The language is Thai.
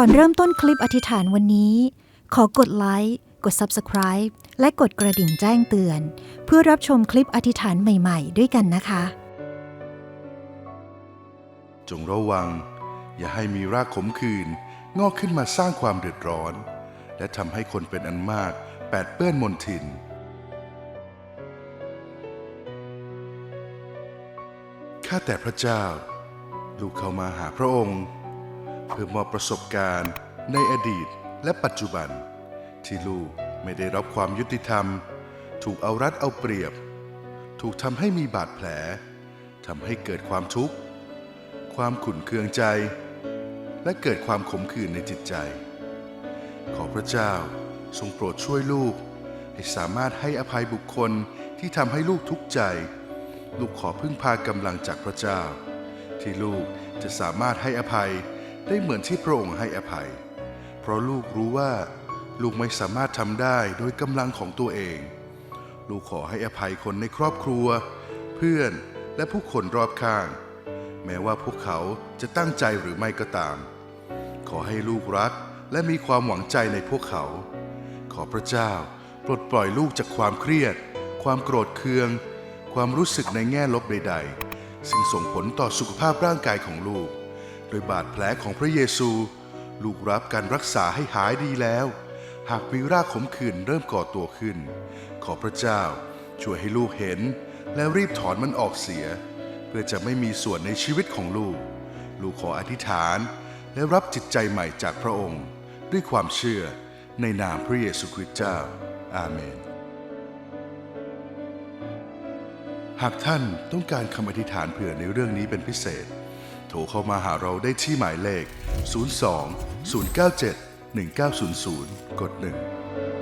ก่อนเริ่มต้นคลิปอธิษฐานวันนี้ ขอกดไลค์กด Subscribe และกดกระดิ่งแจ้งเตือน เพื่อรับชมคลิปอธิษฐานใหม่ๆ ด้วยกันนะคะ จงระวัง อย่าให้มีรากขมขื่นงอกขึ้นมาสร้างความเดือดร้อน และทำให้คนเป็นอันมากแปดเปื้อนมนทิน ข้าแต่พระเจ้า ลูกเข้ามาหาพระองค์ เพื่อมอบประสบการณ์ในอดีตและปัจจุบัน ที่ลูกไม่ได้รับความยุติธรรม ถูกเอารัดเอาเปรียบ ถูกทำให้มีบาดแผลทำให้เกิดความทุกข์ ความขุ่นเคืองใจ และเกิดความขมขื่นในจิตใจ ขอพระเจ้าทรงโปรดช่วยลูก ให้สามารถให้อภัยบุคคลที่ทำให้ลูกทุกข์ใจ ลูกขอพึ่งพากำลังจากพระเจ้า ที่ลูกจะสามารถให้อภัย ได้เหมือนที่พระองค์ให้อภัย เพราะลูกรู้ว่า ลูกไม่สามารถทำได้โดยกำลังของตัวเอง ลูกขอให้อภัยคนในครอบครัว เพื่อนและผู้คนรอบข้าง แม้ว่าพวกเขาจะตั้งใจหรือไม่ก็ตาม ขอให้ลูกรักและมีความหวังใจในพวกเขา ขอพระเจ้าปลดปล่อยลูกจากความเครียด ความโกรธเคือง ความรู้สึกในแง่ลบใดๆ ซึ่งส่งผลต่อสุขภาพร่างกายของลูก โดยบาดแผลของพระเยซู ลูกรับการรักษาให้หายดีแล้ว หากมีรากขมขื่นเริ่มก่อตัวขึ้น ขอพระเจ้าช่วยให้ลูกเห็น และรีบถอนมันออกเสีย เพื่อจะไม่มีส่วนในชีวิตของลูก ลูกขออธิษฐานและรับจิตใจใหม่จากพระองค์ ด้วยความเชื่อในนามพระเยซูคริสต์เจ้า อาเมน หากท่านต้องการคำอธิษฐานเผื่อในเรื่องนี้เป็นพิเศษ โทรเข้ามาหาเราได้ที่หมายเลข 02 097 1900 กด 1